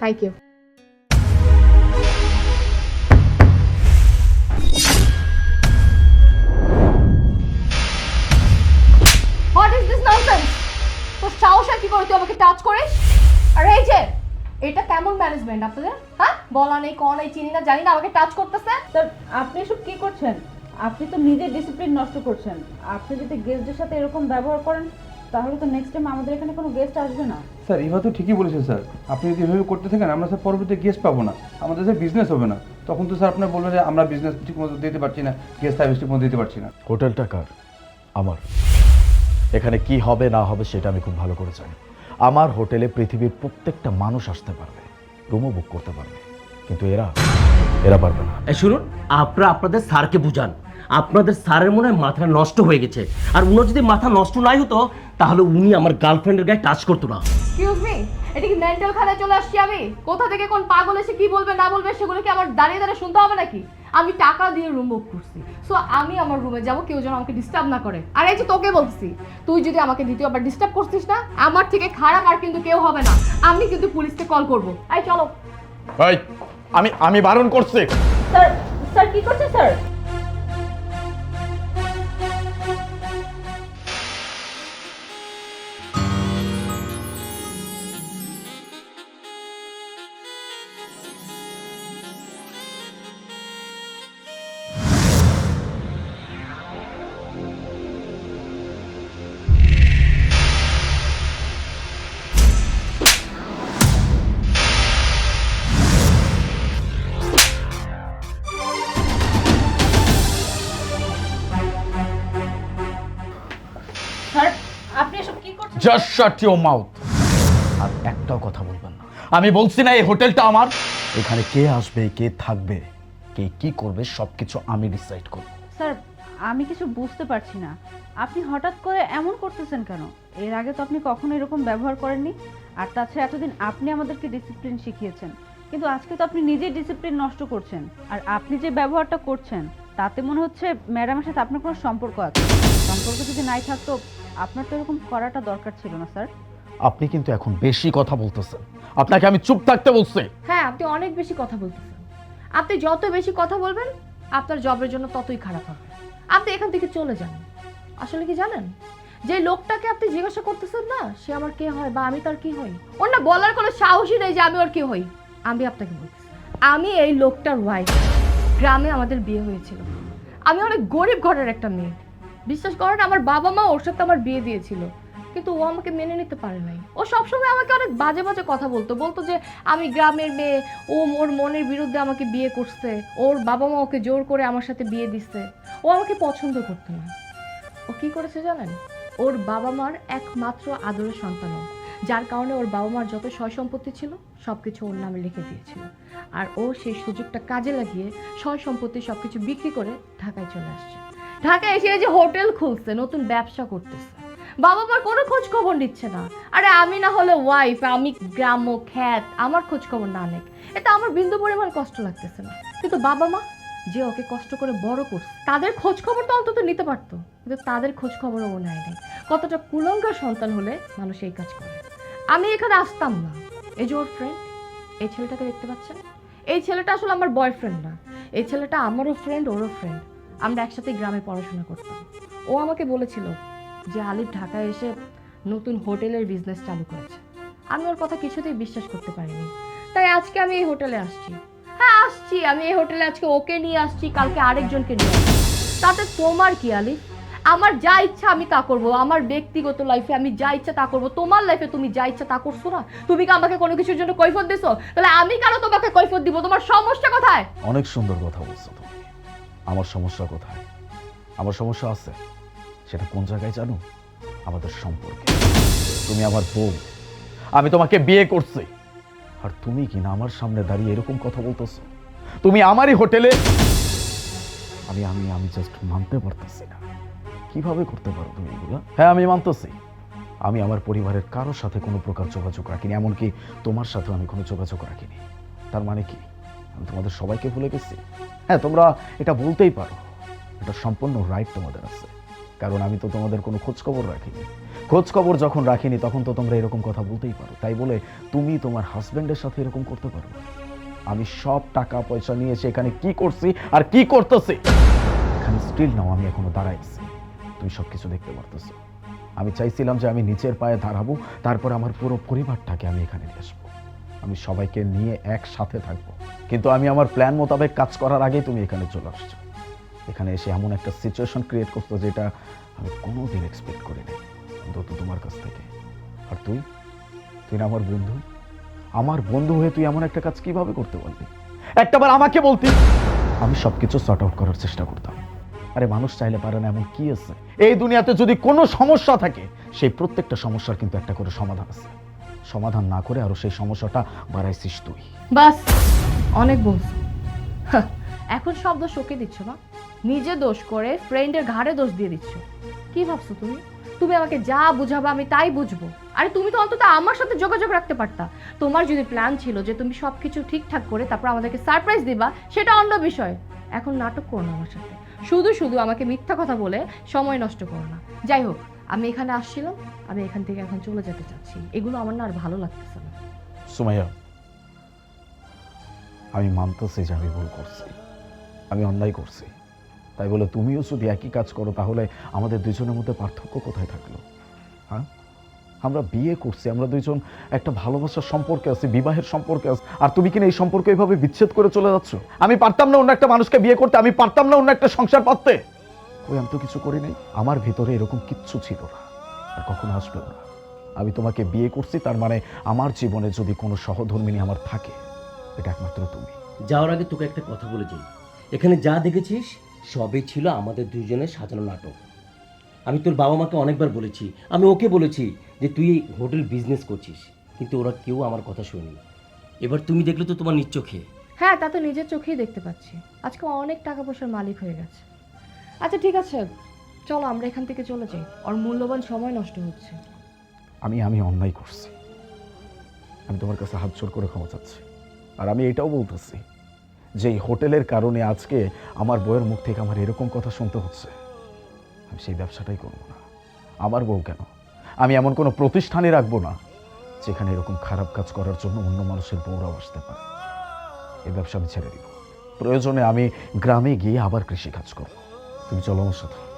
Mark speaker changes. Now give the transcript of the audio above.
Speaker 1: Thank you what is this nonsense তোর সাহস আর কি করে তুই আমাকে টাচ করিস? আর এই যে, এটা কেমন ম্যানেজমেন্ট আপনাদের? হ্যাঁ? বলা নেই ক নেই, চিনি না, জানি না আমাকে টাচ করতেছে।
Speaker 2: স্যার আপনি এসব কি করছেন? আপনি তো নিজে ডিসিপ্লিন নষ্ট করছেন। আপনি যদি গেস্টদের সাথে এরকম ব্যবহার করেন তাহলে তো নেক্সট টাইম আমাদের এখানে কোনো গেস্ট আসবে না।
Speaker 3: স্যার এবার তো ঠিকই বলেছেন স্যার। আপনি যদি এভাবে করতে থাকেন আমরা স্যার পরবর্তীতে গেস্ট পাবো না। আমাদের স্যার বিজনেস হবে না। তখন তো স্যার আপনার বলবেন যে আমরা বিজনেস ঠিক মতো দিতে পারছি না গেস্ট সার্ভিস ঠিক মতো দিতে পারছি না।
Speaker 4: হোটেলটা কার? আমার। এখানে কি হবে না হবে সেটা আমি খুব ভালো করে জানি। আমার হোটেলে পৃথিবীর প্রত্যেকটা মানুষ আসতে পারবে রুমও বুক করতে পারবে। কিন্তু এরা এরা পারবে না।
Speaker 5: শুনুন আপনারা আপনাদের স্যারকে বুঝান। আপনাদের স্যারের মনে হয় মাথা নষ্ট হয়ে গেছে। আর উনার যদি মাথা নষ্ট নাই হতো তাহলে উনি আমার গার্লফ্রেন্ডের গায়ে টাচ করতো না।
Speaker 1: এক্সকিউজ মি এটা কি মেন্টাল খানায় চলে আসছি আমি? কোথা থেকে কোন পাগল এসে কি বলবে না বলবে সেগুলো কি আমার দাঁড়িয়ে দাঁড়িয়ে শুনতে হবে নাকি? আমি টাকা দিয়ে রুম বুক করছি। সো আমি আমার রুমে যাব কেউ যেন আমাকে ডিস্টার্ব না করে। আর এই যে তোকে বলছি তুই যদি আমাকে দ্বিতীয়বার ডিস্টার্ব করছিস না আমার থেকে খারাপ আর কিন্তু কেউ হবে না। আমি কিন্তু পুলিশকে কল করব। এই চলো।
Speaker 4: এই আমি আমি বারণ করছি।
Speaker 2: স্যার স্যার কি করছে sir
Speaker 4: just shut your mouth আর একটাও কথা বলবেন না। আমি বলছি না, এই হোটেলটা আমার। এখানে কে আসবে, কে থাকবে, কে কি করবে, সবকিছু আমি ডিসাইড করব।
Speaker 2: স্যার, আমি কিছু বুঝতে পারছি না। আপনি হঠাৎ করে এমন করতেছেন কেন? এর আগে তো আপনি কখনো এরকম ব্যবহার করেননি। আর তাছাড়া এতদিন আপনি আমাদেরকে ডিসিপ্লিন শিখিয়েছেন। কিন্তু আজকে তো আপনি নিজেই ডিসিপ্লিন নষ্ট করছেন। আর আপনি যে ব্যবহারটা করছেন, তাতে মনে হচ্ছে ম্যাডামের সাথে আপনার কোনো সম্পর্ক আছে। সম্পর্ক যদি নাই থাকতো আপনার তো এরকম করাটা দরকার ছিল না স্যার।
Speaker 4: আপনি কিন্তু এখন বেশি কথা বলতেছেন। আপনাকে আমি চুপ থাকতে বলছি।
Speaker 1: হ্যাঁ আপনি অনেক বেশি কথা বলতেছেন। আপনি যত বেশি কথা বলবেন আপনার জবের জন্য ততই খারাপ হবে। আপনি এখান থেকে চলে যান। আসলে কি জানেন? যে লোকটাকে আপনি জিজ্ঞাসা করতেছেন না সে আমার কে হয় বা আমি তার কি হই? ওর না বলার কোনো সাহসই নেই যে আমি ওর কি হই। আমি আপনাকে বলছি আমি এই লোকটার ওয়াইফ গ্রামে আমাদের বিয়ে হয়েছিল। আমি অনেক গরিব ঘরের একটা মেয়ে। বিশ্বাস করেন আমার বাবা মা ওর সাথে আমার বিয়ে দিয়েছিল, কিন্তু ও আমাকে মেনে নিতে পারে নাই। ও সবসময় আমাকে অনেক বাজে বাজে কথা বলতো বলতো যে, আমি গ্রামের মেয়ে, ও ওর মনের বিরুদ্ধে আমাকে বিয়ে করছে, ওর বাবা মা ওকে জোর করে আমার সাথে বিয়ে দিচ্ছে। ও আমাকে পছন্দ করতো না। ও কি করেছে জানেন? ওর বাবা মার একমাত্র আদরের সন্তান যার কারণে ওর বাবা মার যত সয় সম্পত্তি ছিল সব কিছু ওর নামে লিখে দিয়েছিল। আর ও সেই সুযোগটা কাজে লাগিয়ে সয় সম্পত্তি সব কিছু বিক্রি করে ঢাকায় চলে আসছে। ঢাকায় এসে যে হোটেল খুলছে, নতুন ব্যবসা করতেছে। বাবা মার কোনো খোঁজ খবর নিচ্ছে না। আরে আমি না হলে ওয়াইফ আমি গ্রাম্য খ্যাত, আমার খোঁজ খবর না অনেক এটা আমার বিন্দু পরিমাণ কষ্ট লাগতেছে না। কিন্তু বাবা মা যে ওকে কষ্ট করে বড় করছে, তাদের খোঁজ খবর তো অন্তত নিতে পারতো। কিন্তু তাদের খোঁজ খবরও ও নেয় নাই। কতটা কুলঙ্কার সন্তান হলে মানুষ এই কাজ করে। আমি এখানে আসতাম না। এই যে ওর ফ্রেন্ড এই ছেলেটাকে দেখতে পাচ্ছেন? এই ছেলেটা আসলে আমার বয়ফ্রেন্ড না। এই ছেলেটা আমারও ফ্রেন্ড ওরও ফ্রেন্ড আমরা একসাথে গ্রামে পড়াশোনা করতাম। ও আমাকে বলেছিল যে, আলিফ, ঢাকায় এসে নতুন হোটেলের বিজনেস চালু করেছে। আমি ওর কথা কিছুতেই বিশ্বাস করতে পারিনি। তাই আজকে আমি এই হোটেলে আসছি। হ্যাঁ আসছি। আমি এই হোটেলে আজকে ওকে নিয়ে আসছি, কালকে আরেকজনকে নিয়ে আসছি। তাতে তোমার কি, আলিফ? আমার যা ইচ্ছা আমি তা করব। আমার ব্যক্তিগত লাইফে আমি যা ইচ্ছা তা করব। তোমার লাইফে তুমি যা ইচ্ছা তা করছ না? তুমি কি আমাকে কোনো কিছুর জন্য কৈফত দিছো? তাহলে আমি কেন তোমাকে কৈফত দিব? তোমার সমস্যা কোথায়?
Speaker 4: অনেক সুন্দর কথা বলছো তুমি। আমার সমস্যা কোথায়? আমার সমস্যা আছে। সেটা কোন জায়গায় জানো? আমাদের সম্পর্কে। তুমি আমার বউ। আমি তোমাকে বিয়ে করছি। আর তুমি কি না আমার সামনে দাঁড়িয়ে এরকম কথা বলতেছো? তুমি আমারই হোটেলে আমি আমি আমি জাস্ট মানতে পারতেছি না। কীভাবে করতে পারো তুমি এগুলো? হ্যাঁ আমি মানতেছি। আমি আমার পরিবারের কারোর সাথে কোনো প্রকার যোগাযোগ রাখিনি, এমনকি তোমার সাথেও আমি কোনো যোগাযোগ রাখিনি। তার মানে কি? আমি তোমাদের সবাইকে ভুলে গেছি? হ্যাঁ তোমরা এটা বলতেই পারো। এটা সম্পূর্ণ রাইট তোমাদের আছে। কারণ আমি তো তোমাদের কোনো খোঁজ খবর রাখিনি। খোঁজখবর যখন রাখিনি, তখন তো তোমরা এরকম কথা বলতেই পারো। তাই বলে তুমি তোমার হাজবেন্ডের সাথে এরকম করতে পারো আমি সব টাকা পয়সা নিয়ে এসে এখানে কি করছি আর কি করতেছি? এখানে স্টিল নাও আমি এখনও দাঁড়াইছি তুমি সব কিছু দেখতে পারতেছো। আমি চাইছিলাম যে আমি নিচের পায়ে দাঁড়াবো, তারপর আমার পুরো পরিবারটাকে আমি এখানে নিয়ে আসব। আমি সবাইকে নিয়ে একসাথে থাকব। কিন্তু আমি আমার প্ল্যান মোতাবেক কাজ করার আগেই তুমি এখানে চলে আসছো। এখানে এসে এমন একটা সিচুয়েশন ক্রিয়েট করতো যেটা আমি কোনো দিন এক্সপেক্ট করিনি, অন্তত তোমার কাছ থেকে। আর তুই? তুই না আমার বন্ধু? আমার বন্ধু হয়ে তুই এমন একটা কাজ কীভাবে করতে পারবি? একটাবার আমাকে বলতি। আমি সবকিছু সর্ট আউট করার চেষ্টা করতাম। আরে মানুষ চাইলে পারে না এমন কি আছে? এই দুনিয়াতে যদি কোনো সমস্যা থাকে, সেই প্রত্যেকটা সমস্যার কিন্তু একটা করে সমাধান আছে। সমাধান না করে আরও সেই সমস্যাটা বাড়াইছিস তুই।
Speaker 1: বাস, অনেক বলছো। এখন সব দোষ ওকে দিচ্ছ না? নিজে দোষ করে ফ্রেন্ডের ঘাড়ে দোষ দিয়ে দিচ্ছ। কি ভাবছ তুমি? তুমি আমাকে যা বুঝাবে আমি তাই বুঝব। আরে তুমি তো অন্তত আমার সাথে যোগাযোগ রাখতে পারতা। তোমার যদি প্ল্যান ছিল যে তুমি সব কিছু ঠিকঠাক করে তারপর আমাদেরকে সারপ্রাইজ দিবা, সেটা অন্য বিষয়। এখন নাটক করো না আমার সাথে। শুধু শুধু আমাকে মিথ্যা কথা বলে সময় নষ্ট করো না। যাই হোক, আমি এখানে আসছিলাম, আমি এখান থেকে এখন চলে যেতে চাচ্ছি। এগুলো আমার না আর ভালো লাগতেছে না।
Speaker 4: সুমাইয়া, আমি মানতেছি যে আমি ভুল করছি। আমি অন্যায় করছি। তাই বলে তুমিও যদি একই কাজ করো, তাহলে আমাদের দুজনের মধ্যে পার্থক্য কোথায় থাকল? হ্যাঁ? আমরা বিয়ে করছি, আমরা দুইজন একটা ভালোবাসার সম্পর্কে আছি, বিবাহের সম্পর্কে আছি। আর তুমি কিনা এই সম্পর্ক এইভাবে বিচ্ছেদ করে চলে যাচ্ছ? আমি পারতাম না অন্য একটা মানুষকে বিয়ে করতে, আমি পারতাম না অন্য একটা সংসার পাততে। ওই আমি তো কিছু করি নাই। আমার ভিতরে এরকম কিচ্ছু ছিল না, আর কখনো আসবেও না। আমি তোমাকে বিয়ে করছি, তার মানে আমার জীবনে যদি কোনো সহধর্মিনী আমার থাকে, এটা একমাত্র তুমি।
Speaker 5: যাওয়ার আগে তোকে একটা কথা বলে যাই। এখানে যা দেখেছিস, সবই ছিল আমাদের দুজনের সাজানো নাটক। আমি তোর বাবা মাকে অনেকবার বলেছি। আমি ওকে বলেছি যে তুই এই হোটেল বিজনেস করছিস কিন্তু ওরা কেউ আমার কথা শোনেনি। এবার তুমি দেখলে তো তোমার নিজ চোখে।
Speaker 1: হ্যাঁ তা তো নিজের চোখেই দেখতে পাচ্ছি। আজকে অনেক টাকা পয়সার মালিক হয়ে গেছে। আচ্ছা ঠিক আছে। চলো আমরা এখান থেকে চলে যাই। ওর মূল্যবান সময় নষ্ট হচ্ছে।
Speaker 4: আমি আমি অন্যায় করছি। আমি তোমার কাছে হাত জোর করে ক্ষমা চাচ্ছি। আর আমি এটাও বলতেছি যে এই হোটেলের কারণে আজকে আমার বইয়ের মুখ থেকে আমার এরকম কথা শুনতে হচ্ছে। আমি সেই ব্যবসাটাই করব না। আমার বউ কেন? আমি এমন কোনো প্রতিষ্ঠানে রাখব না যেখানে এরকম খারাপ কাজ করার জন্য অন্য মানুষের বউরাও আসতে পারে। এই ব্যবসা আমি ছেড়ে দিব। প্রয়োজনে আমি গ্রামে গিয়ে আবার কৃষি কাজ করব। তুমি চলো আমার সাথে।